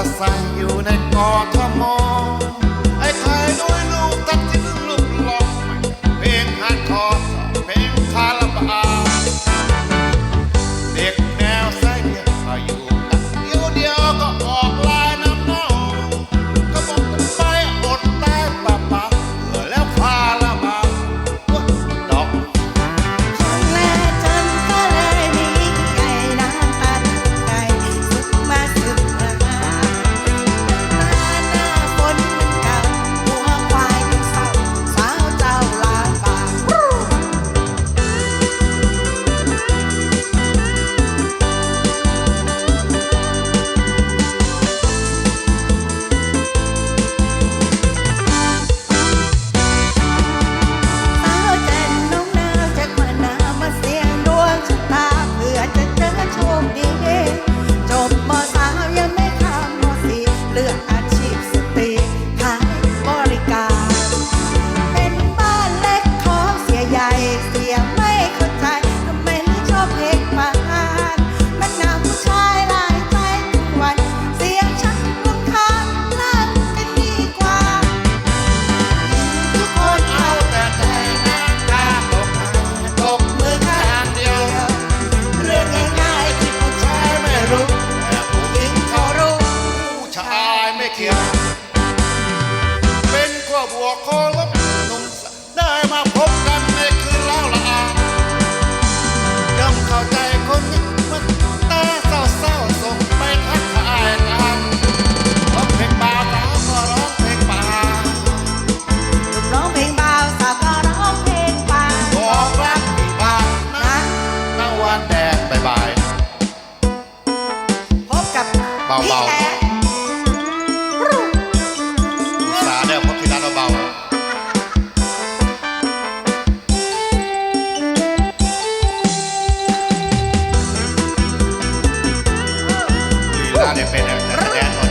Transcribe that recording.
อร์ไซอยู่ในกอทม อกขอลบหนุ่มได้มาพบกันในคืนแล้วละอาย่อเข้าใจคนนึมันตาเศร้าเศร้ไปทักทายกันร้อเบาวก็ร้องเพลงป่าร้อเพลงบาสาวก็ร้อเพลงป่าบอกรักที่บานะตะวันแดงบ่าย de.